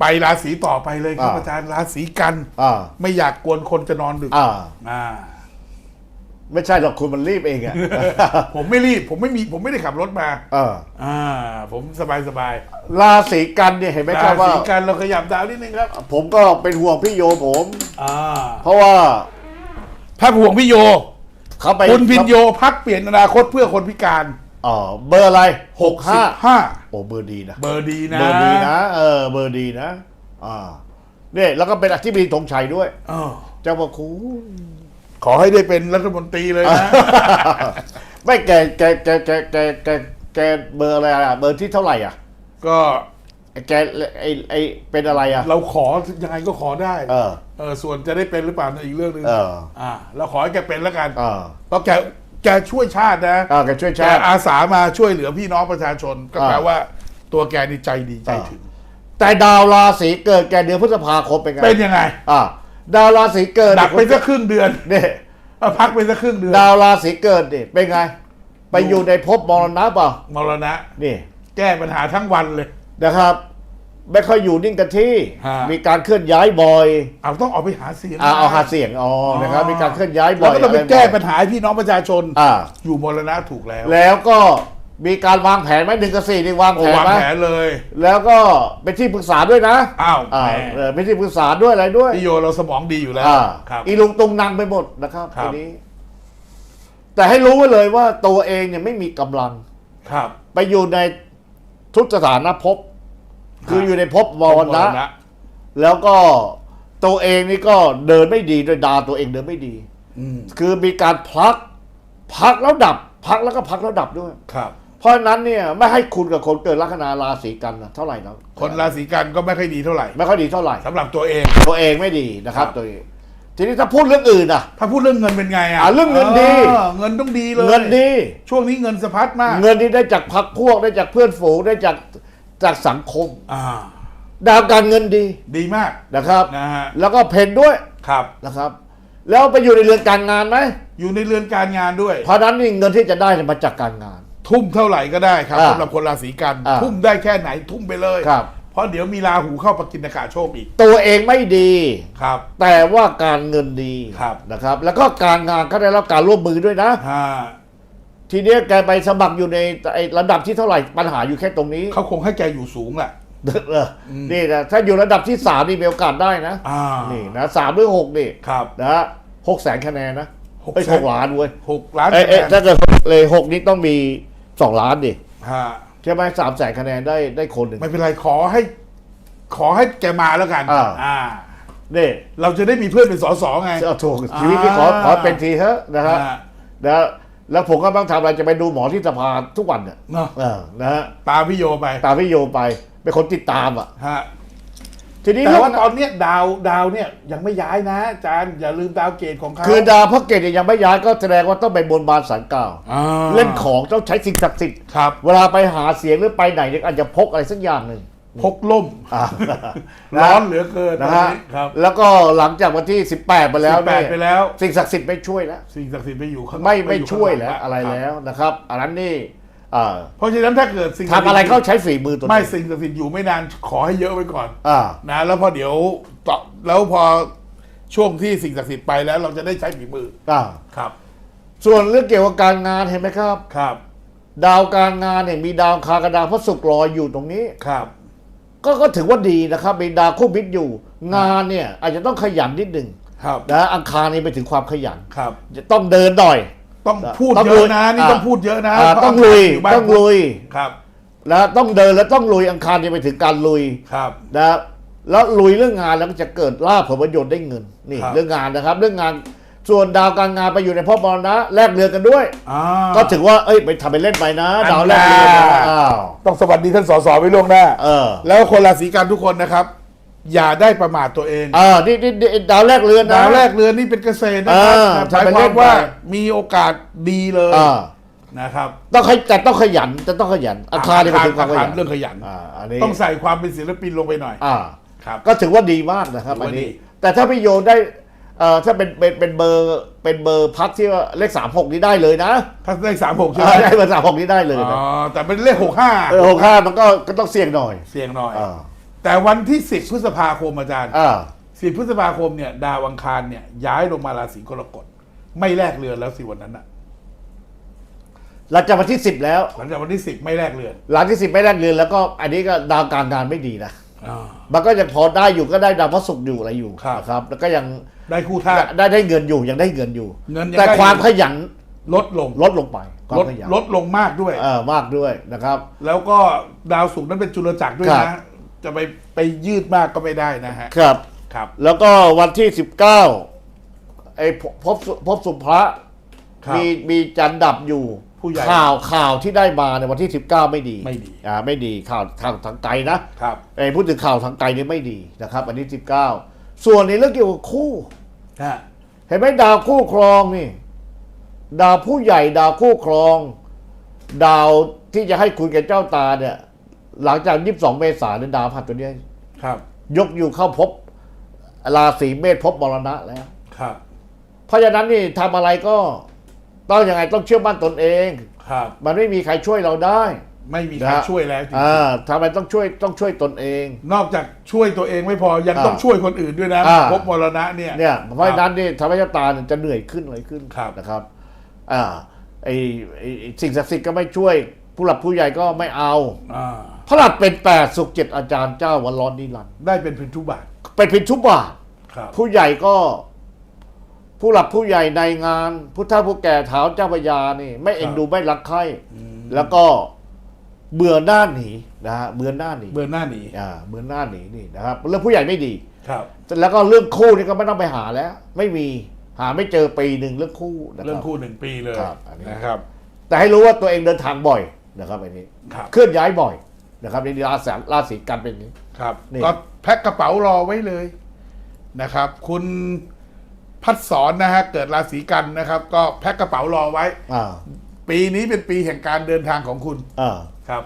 ไปราศีต่อไปเลยครับอ่าอาจารย์ราศีกันอ่าไม่อยากกวนคนจะนอนดึกอ่าอ่าไม่ใช่หรอกคุณมันรีบเองอะ ผมไม่รีบ ผมไม่มี ผมไม่ได้ขับรถมา เออ อ่า ผมสบายสบายราศีกันเนี่ยเห็นไหมครารับว่าศีกันเราขยับดาวนิดนึงครับ ผมก็เป็นห่วงพี่โยผม อ่า เพราะว่าพักห่วงพี่โยเขาไปคุณพินโยพักเปลี่ยนอนาคตเพื่อคนพิการ อ๋อเบอร์อะไรหกห้าห้าโอ้เบอร์ดีนะเบอร์ดีนะเบอร์ดีนะเออเบอร์ดีนะอ่าเนี่ยแล้วก็เป็นอธิบดีธงชัยด้วยเออเจ้าพระคุณขอให้ได้เป็นรัฐมนตรีเลยนะ ไม่แกแกแกแกแกแกแกเบอร์อะไรอะเบอร์ที่เท่าไหร่อะ ก็แกไอไอเป็นอะไรอะ เราขอยังไงก็ขอได้ เออเออส่วนจะได้เป็นหรือเปล่านั่นอีกเรื่องหนึงเอออ่าเราขอให้แกเป็นแล้วกันเออเพราะแก แกช่วยชาตินะอ่าแกช่วยแกชาติ อาสามาช่วยเหลือพี่น้องประชาชน ก็แปลอ่าว่าตัวแกนี่ใจดีใจถึง แต่ดาวราศีเกิดแกเดือนพฤษภาคมเป็นไงเป็นยังไง อ่าดาวราศีเกิดดักไปสักครึ่งเดือนเนี่ย เอาพักไปสักครึ่งเดือนดาวราศีเกิดเนี่ยเป็นไง ไปอยู่ในภพมรณะเปล่ามรณะ นี่ แก้ปัญหาทั้งวันเลย นะครับ ไม่ค่อยอยู่นิ่งกันที่ ฮะ มีการเคลื่อนย้ายบ่อยเอาต้องออกไปหาเสียง อ่าเอาหาเสียงอ๋อนะครับ มีการเคลื่อนย้ายบ่แล้วอยก็ต้องไปะรแก้ปัญหาให้พี่น้องประชาชน อ่า อยู่มรณะถูกแล้วแล้วก็มีการวางแผนไหมหนึ่งกับสี่นี่วางโอ้แผนวางไหมแผนเลย แล้วก็เป็นที่ปรึกษาด้วยนะอ้าวอ่าแหมเออเป็นที่ปรึกษาด้วยอะไรด้วยพี่โยเราสมองดีอยู่แล้วอ่าครับ อีลุงตุงนางไปหมดนะครับครับ ทีนี้ แต่ให้รู้ไว้เลยว่าตัวเองเนี่ยไม่มีกำลัง ครับ ไปอยู่ในทุกสถานภพ คืออยู่ในภพมรณะ แล้วก็ตัวเองนี่ก็เดินไม่ดีโดยดาวตัวเองเดินไม่ดี อืมคือมีการพัก พักแล้วดับ พักแล้วก็พักแล้วดับด้วย ครับ เพราะฉะนั้นเนี่ยไม่ให้คุณกับคนเกิดลัคนาราศีกันนะเท่าไหร่นะคนราศีกันก็ไม่ค่อยดีเท่าไหร่ไม่ค่อยดีเท่าไหร่ สำหรับตัวเอง ตัวเองไม่ดีนะครับครับ ตัวเองทีนี้ถ้าพูดเรื่องอื่นอะ ถ้าพูดเรื่องเงินเป็นไงอะอะเรื่องเงินดีออเงินต้องดีเลยเงินดี ช่วงนี้เงินสะพัดมาก เงินที่ได้จากพักพวกได้จากเพื่อนฝูงได้จาก จากสังคม อ่า ดาวการเงินดีดีมากนะครับ นะฮะแล้วก็เพนด้วยครับ นะครับ แล้วไปอยู่ในเรือนการงานไหมอยู่ในเรือนการงานด้วย เพราะฉะนั้นนี่เงินที่จะได้เนี่ยมาจากการงาน ทุ่มเท่าไหร่ก็ได้ครับอ่าสำหรับคนราศีกัน อ่าทุ่มได้แค่ไหนทุ่มไปเลยครับ เพราะเดี๋ยวมีราหูเข้าปกินกาโชคอีกตัวเองไม่ดี ครับ แต่ว่าการเงินดีครับ นะครับ แล้วก็การงานก็ได้รับการร่วมมือด้วยนะอ่า ทีเนี้ยแกไปสมัครอยู่ในไอ้ระดับที่เท่าไหร่ปัญหาอยู่แค่ตรงนี้ เขาคงให้แกอยู่สูงแหละ เออนี่นะถ้าอยู่ระดับที่สามนี่มีโอกาสได้นะอ่านี่นะสามหรือหกนี่ครับ นะฮะหกแสนคะแนนนะหกไอ้ยแสน หกล้านเว้ยหกล้านเอ้ยเอ้ยคะแนนถ้าเกิดเลยหกนี้ต้องมีสองล้านดิฮะใช่ไหมสามแสนคะแนนได้ได้คนหนึ่ง ไม่เป็นไรขอให้ ขอให้แกมาแล้วกันอ่า อ่า นี่เราจะได้มีเพื่อนเป็นสสไง เอาถูกชีวิตที่ขอขอเป็นทีเถอะนะฮะอ่านะ แล้วผมก็ต้องทำอะไรจะไปดูหมอที่สภาทุกวันเนี่ยเนาะเออนะฮะตามพี่โยไปตามพี่โยไปเป็นคนติดตามอะฮะทีนี้แต่ว่าตอนเนี้ยดาวดาวเนี่ยยังไม่ย้ายนะอาจารย์อย่าลืมดาวเกตของเขาคือดาวพระเกตเนี่ยยังไม่ย้ายก็แสดงว่าต้องไปบนบานสันกล่าวอ่าเล่นของต้องใช้สิ่งศักดิ์สิทธิ์ครับ เวลาไปหาเสียงหรือไปไหนเนี่ยอาจจะพกอะไรสักอย่างหนึ่ง พกล่ม อ่า ร้อนเหลือเกินนะตอฮะ ครับแล้วก็หลังจากวันที่ 18 ไปแล้วแปเนี่ดยไปแล้ว สิ่งศักดิ์สิทธิ์ไม่ช่วยแล้ว สิ่งศักดิ์สิทธิ์ไปอยู่ข้างไม่ปไม่อยู่ช่วยข้างหแล้วงอะไรคบแล้วนะครับ อันนั้นนี่อ่าเพราะฉะนั้นถ้าเกิดสิ่งทำอะไรเขาใช้ฝีมือตัวไม่เองสิ่งศักดิ์สิทธิ์อยู่ไม่นานขอให้เยอะไว้ก่อน อ่า นะแล้วพอเดี๋ยวต่อแล้วพอช่วงที่สิ่งศักดิ์สิทธิ์ไปแล้วเราจะได้ใช้ฝีมืออ่า ครับส่วนเรื่องเกี่ยวกับการงานเห็นไหมครับ ครับดาวการงานเนี่ยมีดาวอังคารกับดาวพระศุกร์รออยู่ตรงนี้ ครับ ก็ก็ถือว่าดีนะครับมีดาวคู่มิตรอยู่ งานเนี่ยอาจจะต้องขยันนิดหนึ่งครับนะอังคารนี่ไปถึงความขยันครับ จะต้องเดินหน่อย ต้องพูดต้องเยอะนะลุยนี่อ่าต้องพูดเยอะนะอ่าเพราะต้องลุยยู่บ้านต้องลุยครับแล้วต้องเดินแล้วต้องลุยอังคารนี่ไปถึงการลุยครับนะแล้วลุยเรื่องงานแล้วก็จะเกิดลาภผลประโยชน์ได้เงินนี่ครับเรื่องงานนะครับ เรื่องงาน ส่วนดาวการงานไปอยู่ในพ่อมรณะแลกเรือกันด้วย อ่าก็ถือว่าเอ้ยไปทำไปเล่นไปนะอันดาวแลกเรือน่านะอ้าวต้องสวัสดีท่านสสไว้ล่วงหน้า เออ แล้วคนราศีกันทุกคนนะครับ อย่าได้ประมาทตัวเองเออนี่นี่นี่ดาวแลกเรือนะ ดาวแรกเรือนนี่เป็นเกษตรนะครับอ่าหมายทำไปคเล่วามนว่าไป มีโอกาสดีเลยอ่านะครับต้องขยแต่ต้องขยันจะต้องขยันอังคารนี่ไปถึงความขอัยังนเรื่องขยัน อ่าอันนี้ต้องใส่ความเป็นศิลปินลงไปหน่อย อ่า ครับ ก็ถือว่าดีมากนะครับ ถืออัว่านนี้ดีแต่ถ้าพี่โยได้ เอ่อถ้าเป็นเป็นเป็นเบอร์เป็นเบอร์พักที่ว่าเลขสามหกนี้ได้เลยนะถ้าได้สามหกใช่อ่าไหมได้เบอร์สามหกนี้ได้เลยอ๋นะอแต่เป็นเลขหกห้าเออหกห้ามันก็ก็ต้องเสี่ยงหน่อยเสี่ยงหน่อย อ่าแต่วันที่10พฤษภาคมอาจารย์อ่า10พฤษภาคมเนี่ย ดาวอังคารเนี่ย ย้ายลงมาราศีกรกฎไม่แลกเรือนแล้วสิวันนั้นอะหลังจากวันที่สิบแล้ว หลังจากวันที่10ไม่แลกเรือน หลังที่สิบไม่แรกเรือนแล้วก็อันนี้ก็ดาวการงานไม่ดีนะอ่า มันก็ยังพอได้อยู่ก็ได้ดาวพระศุกร์อยู่อะไรอยู่ครับ นะครับ แล้วก็ยังได้คู่ธาตุได้ได้เงินอยู่ยังได้เงินอยู่ เงินยังแต่ได้ความอยู่ขยันลดลงลดลงไปความลดขยันลดลงมากด้วย เออมากด้วยนะครับ แล้วก็ดาวศุกร์นั้นเป็นจุลจักรด้วยครันะ บ จะไปไปยืดมากก็ไม่ได้นะฮะครับ ครับแล้วก็วันที่สิบเก้าไอ้พพบสุพบสุภะครับมีมีจันทร์ดับอยู่ ผู้ใหญ่ ข่าวข่าวที่ได้มาในวันที่สิบเก้าไม่ดีไม่ดี อ่าไม่ดีข่าวทางทางไกลนะครับ ไอ้พูดถึงข่าวทางไกลนี่ไม่ดีนะครับ อันนี้สิบเก้าส่วนในเรื่องเกี่ยวกับคู่ ฮะ เห็นไหมดาวคู่ครองนี่ ดาวผู้ใหญ่ดาวคู่ครอง ดาวที่จะให้คุณกับเจ้าตาเนี่ย หลังจากยี่สิบสองเมษายนเนยดาวพัดตัวเนี้ยครับ ยกอยู่เข้าพบราศีเมษพบมรณะแล้ว ครับ เพราะฉะนั้นนี่ทำอะไรก็ ต้องยังไงต้องเชื่อมั่นตนเอง ครับ มันไม่มีใครช่วยเราได้ ไม่มีใครนะ ช่วยแล้วจริงอ่าทำไมต้องช่วยต้องช่วยตนเอง ๆนอกจากช่วยตัวเองไม่พอยังอ่าต้องช่วยคนอื่นด้วยนะอ่า พบมรณะเนี่ย เนี่ยเพราะฉะนั้นนี่ทำให้ชะตาเนี่ยจะเหนื่อยขึ้นอะไรขึ้นครับนะครับอ่าไอไอ้ไอ้สิ่งศักดิ์สิทธิ์ก็ไม่ช่วย ผู้หลักผู้ใหญ่ก็ไม่เอา อ่าพระหัสเป็นแปดสุขเจ็ดอาจารย์เจ้าวันร้อนนิรันดร์ได้เป็นพินทุบาทเป็นพินทุบาทครับ ผู้ใหญ่ก็ ผู้หลักผู้ใหญ่ในงานพุทธผู้แก่เท้าเจ้าพระยานี่ ไม่เอ็นดูไม่รักใคร่แล้วก็เบื่อหน้าหนีนะฮะเบื่อหน้าหนีเบอร์หน้าหนีอ่าเบื่อหน้าหนีนี่นะครับเรื่องผู้ใหญ่ไม่ดี ครับ แล้วก็เรื่องคู่นี่ก็ไม่ต้องไปหาแล้ว ไม่มีหาไม่เจอปีหนึ่งเรื่องคู่นะคเรื่องรับคู่หนึ่งปีเลยครับอันนี้ นะครับ แต่ให้รู้ว่าตัวเองเดินทางบ่อยนะครับอันนี้ครับ เคลื่อนย้ายบ่อยนะครับในราศีราศีกันเป็นอย่างนี้ ครับนี่ ก็แพ็คกระเป๋ารอไว้เลยนะครับ คุณ พัดสอนนะฮะเกิดราศีกันนะครับ ก็แพ็คกระเป๋ารอไว้ อ่าปีนี้เป็นปีแห่งการเดินทางของคุณอ่า ครับ